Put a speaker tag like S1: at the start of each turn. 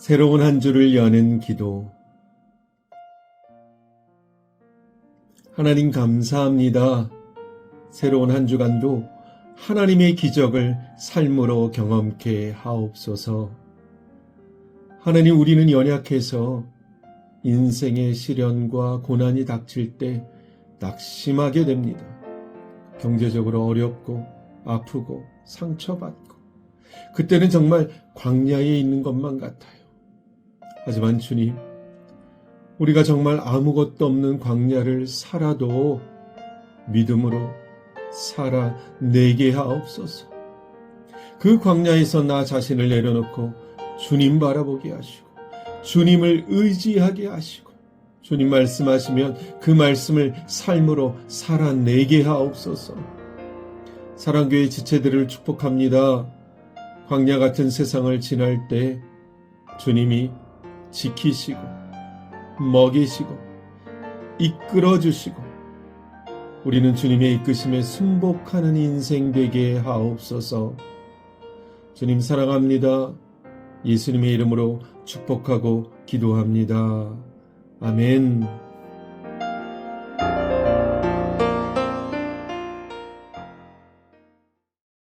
S1: 새로운 한 주를 여는 기도. 하나님 감사합니다. 새로운 한 주간도 하나님의 기적을 삶으로 경험케 하옵소서. 하나님 우리는 연약해서 인생의 시련과 고난이 닥칠 때 낙심하게 됩니다. 경제적으로 어렵고 아프고 상처받고 그때는 정말 광야에 있는 것만 같아요. 하지만 주님, 우리가 정말 아무것도 없는 광야를 살아도 믿음으로 살아 내게 하옵소서. 그 광야에서 나 자신을 내려놓고 주님 바라보게 하시고 주님을 의지하게 하시고 주님 말씀하시면 그 말씀을 삶으로 살아내게 하옵소서. 사랑교회 지체들을 축복합니다. 광야 같은 세상을 지날 때 주님이 지키시고 먹이시고 이끌어 주시고 우리는 주님의 이끄심에 순복하는 인생 되게 하옵소서. 주님 사랑합니다. 예수님의 이름으로 축복하고 기도합니다. 아멘.